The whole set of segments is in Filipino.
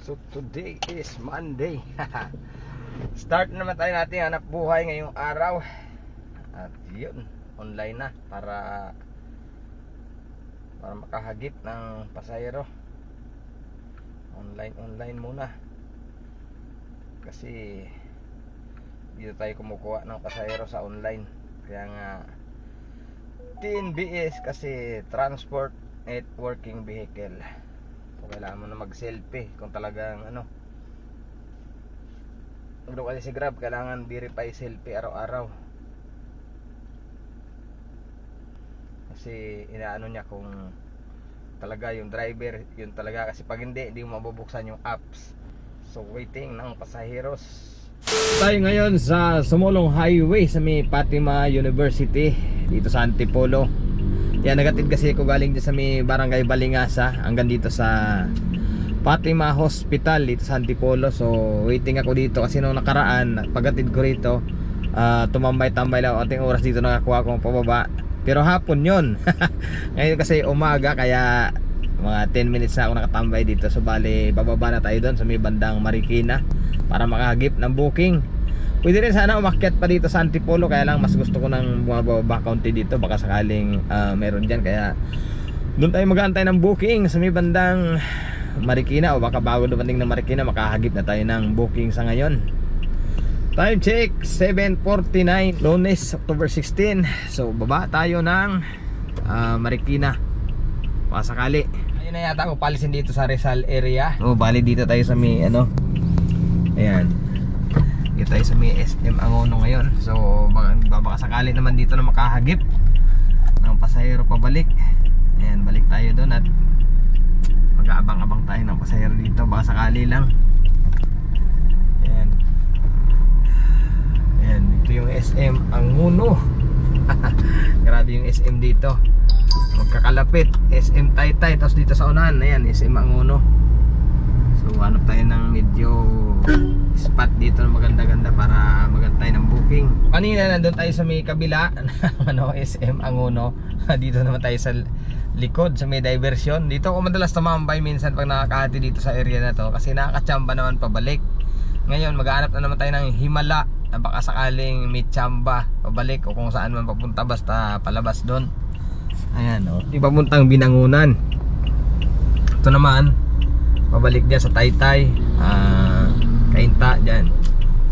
So today is Monday. Start na naman tayo natin hanap buhay ngayong araw. At yun, online na para para makahagip ng pasayro. Online online muna. Kasi dito tayo kumukuha ng pasayro sa online. Kaya nga TNBS kasi transport at working vehicle. Kailangan mo na mag-selfie kung talagang ano. Pero kasi si Grab, kailangan verify selfie araw-araw. Kasi inaano niya kung talaga yung driver, yun talaga. Kasi pag hindi, hindi mo mabubuksan yung apps. So waiting ng pasaheros. Tayo ngayon sa Sumulong Highway sa may Fatima University dito sa Antipolo. Yan, nagatid kasi ako galing dyan sa may Barangay Balingasa hanggang dito sa Fatima Hospital dito sa Antipolo. So, waiting ako dito kasi nung nakaraan, pagatid ko rito, ah, tumambay-tambay lang ating oras dito nakakuha akong pababa. Pero hapon yon Ngayon kasi umaga kaya mga 10 minutes na ako nakatambay dito. So, bali, bababa na tayo doon sa may bandang Marikina para makahagip ng booking. Pwede rin sana umakyat pa dito sa Antipolo kaya lang mas gusto ko nang bumababa kaunti dito. Baka sakaling ah, meron dyan. Kaya doon tayo mag-aantay ng booking sa may bandang Marikina. O baka bago dumating ng Marikina makahagip na tayo ng booking sa ngayon. Time check 7.49 lunes October 16 so baba tayo ng ah, Marikina. Baka sakali. Ayun na yata ako palisin dito sa Rizal area. O bali dito tayo sa may ano. Ayan dito tayo sa may SM Angono ngayon. So baka, sakali naman dito na makahagip ng pasahero pabalik. Ayan balik tayo doon at mag-aabang-abang tayo ng pasahero dito. Baka sakali lang. Ayan. Ayan dito yung SM Angono. Grabe yung SM dito. Magkakalapit. SM Taytay tapos dito sa unahan. Ayan SM Angono so hanap tayo ng medyo spot dito na maganda-ganda para magantay ng booking. Kanina nandun tayo sa may kabila ano SM Angono dito naman tayo sa likod sa may diversion. Dito ako madalas tumambay minsan pag nakakahati dito sa area na to kasi nakakachamba naman pabalik. Ngayon maghanap na naman tayo ng himala na baka sakaling may chamba pabalik o kung saan man papunta basta palabas doon ayan o ipapuntang binangunan. Ito naman pabalik dyan sa Taytay ah kainta dyan.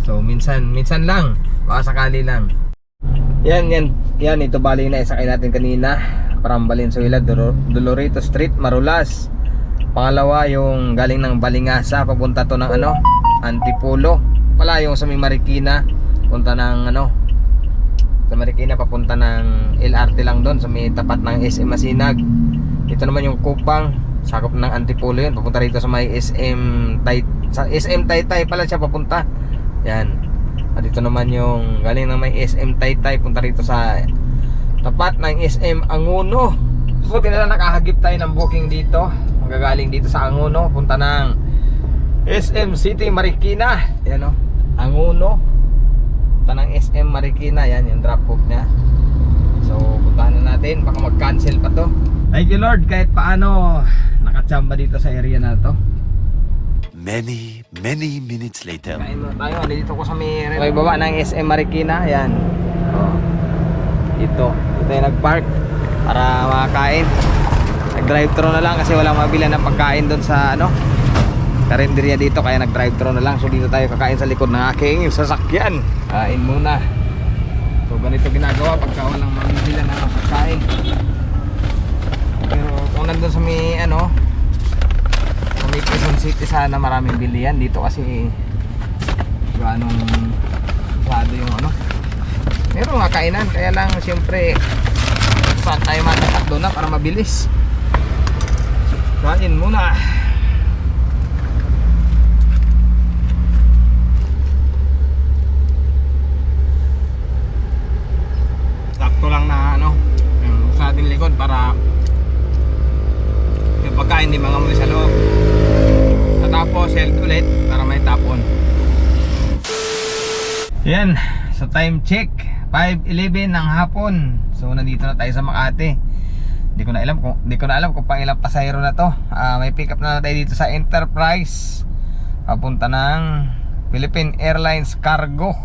So minsan minsan lang. Baka sakali lang. Yan yan. Yan ito bali na isakay natin kanina. Parang Valenzuela Dolo- Dolorito Street Marulas. Pangalawa yung galing ng Balingasa papunta to ng ano Antipolo. Wala yung sa may Marikina. Punta ng ano sa Marikina papunta ng LRT lang doon sa may tapat ng SM Masinag. Ito naman yung Kupang sakop ng Antipolo yun papunta rito sa may SM Tay sa SM Taytay pala siya papunta. Yan. At ito naman yung galing ng may SM Taytay punta rito sa tapat ng SM Anguno. Buti na lang nakahagip tayo ng booking dito. Magagaling dito sa Anguno punta ng SM City Marikina. Yan o Anguno. Punta ng SM Marikina. Yan yung drop off niya. So puntahan na natin. Baka mag cancel pa to. Thank you Lord. Kahit paano nakachamba dito sa area na to Many, many minutes later. Kain tayo. Dito ko sa may may baba ng SM Marikina. Yan. Oh. Dito. Dito tayo nag-park para makakain. Nag-drive-thru na lang kasi walang mabilan ng pagkain doon sa ano karinderya dito kaya nag-drive-thru na lang. So dito tayo kakain sa likod ng aking sasakyan. Kain muna. So ganito ginagawa pagka walang mabilan ng pagkain. Pero kung nandun sa may ano may Quezon City sana maraming bilihan dito kasi ganong masyado yung ano. Meron nga kainan kaya lang siyempre saan tayo matatakdo na para mabilis. Kain muna. Sakto lang na ano yung sa ating likod para yung pagkain di mga muli sa loob tapos health ulit para may tapon yan so time check 5.11 ng hapon so nandito na tayo sa Makati Hindi ko na alam kung hindi ko na alam kung pang ilang pasahero na to. Ah, may pick up na tayo dito sa Enterprise papunta ng Philippine Airlines Cargo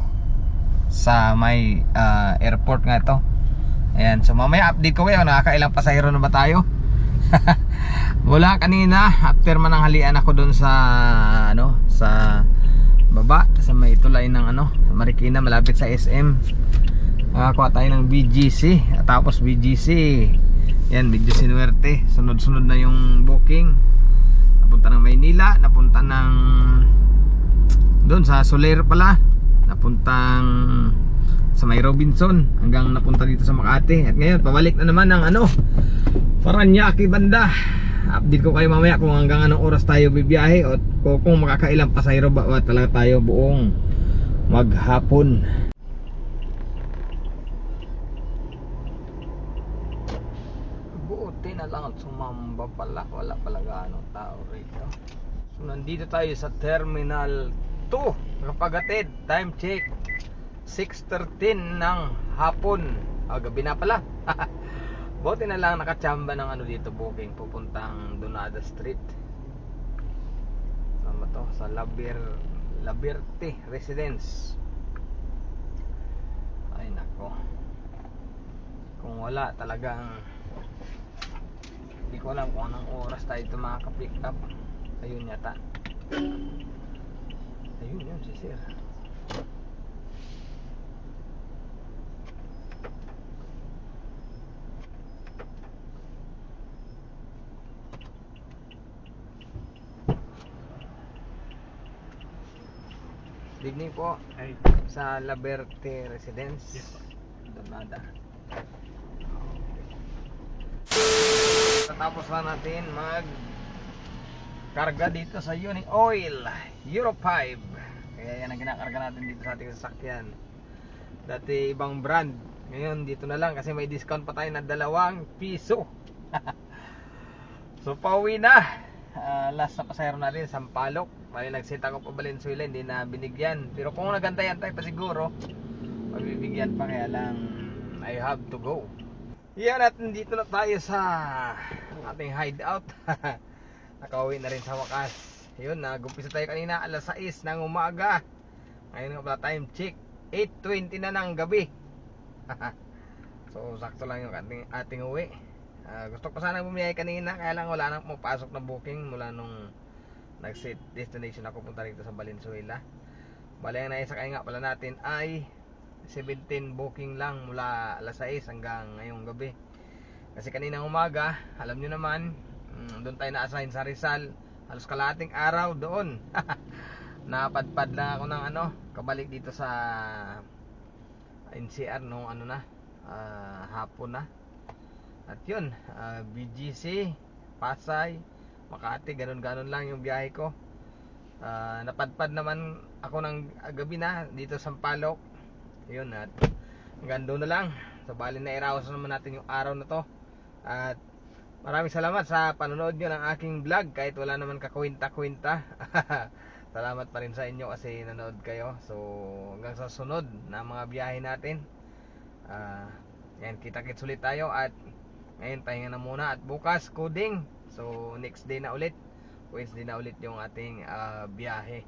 sa may ah, airport nga ito. Ayan, so mamaya update ko kayo nakakailang pasahero na ba tayo? Mula kanina. After mananghalian ako doon sa ano sa baba sa may tulay ng ano Marikina malapit sa SM. Nakakuha tayo ng BGC tapos BGC yan BGC Nuerte sunod-sunod na yung booking. Napunta ng Maynila napunta ng doon sa Soler pala. Napuntang sa may Robinson hanggang napunta dito sa Makati. At ngayon pabalik na naman ng ano Paranaque banda. Update ko kayo mamaya kung hanggang anong oras tayo bibiyahe o kung, makakailang pasayro ba o talaga tayo buong maghapon. Buti na lang at sumamba pala. Wala pala gaano tao rito. So nandito tayo sa terminal 2 kapagatid time check 6.13 ng hapon. Ah, gabi na pala. Buti na lang nakachamba ng ano dito booking. Pupuntang Donada Street. Sama to sa Labir Labirte Residence. Ay nako. Kung wala talagang hindi ko alam kung anong oras tayo ito makaka-pick up. Ayun yata. Ayun yun si sir Good evening po Ay, sa Laberte Residence. Yes, po. Donada. Tatapos na natin mag karga dito sa Uni Oil Euro 5. Kaya yan ang ginakarga natin dito sa ating sasakyan. Dati ibang brand. Ngayon dito na lang kasi may discount pa tayo na dalawang piso. so pauwi na. Ah, last na pasahero natin Sampalok. Bali nagsit ako pa Valenzuela, hindi na binigyan. Pero kung nagantayan-antay pa siguro, Mabibigyan pa kaya lang I have to go. Yan at nandito na tayo sa ating hideout. Nakauwi na rin sa wakas. Yun, nagumpisa tayo kanina alas 6 ng umaga. Ngayon nga pala time check. 8.20 na ng gabi. so sakto lang yung ating, ating uwi. Ah, gusto ko sana bumiyay kanina kaya lang wala nang pumapasok na booking mula nung nag-set destination ako punta rito sa Valenzuela. Bali ang naisakay nga pala natin ay 17 booking lang mula alas 6 hanggang ngayong gabi. Kasi kaninang umaga, alam nyo naman, mm, doon tayo na-assign sa Rizal. Halos kalating araw doon. Napadpad lang ako ng ano, kabalik dito sa NCR nung ano na, ah, hapon na. At yun, ah, BGC, Pasay, Makati, ganun-ganun lang yung biyahe ko. Ah, napadpad naman ako ng gabi na dito sa Sampaloc. Yun at hanggang doon na lang. So bali na iraos naman natin yung araw na to. At maraming salamat sa panonood nyo ng aking vlog kahit wala naman kakwinta-kwinta. salamat pa rin sa inyo kasi nanood kayo. So hanggang sa sunod na mga biyahe natin. Ah, yan kita-kits ulit tayo at ngayon pahinga na muna at bukas coding. So next day na ulit. Wednesday na ulit yung ating ah, biyahe.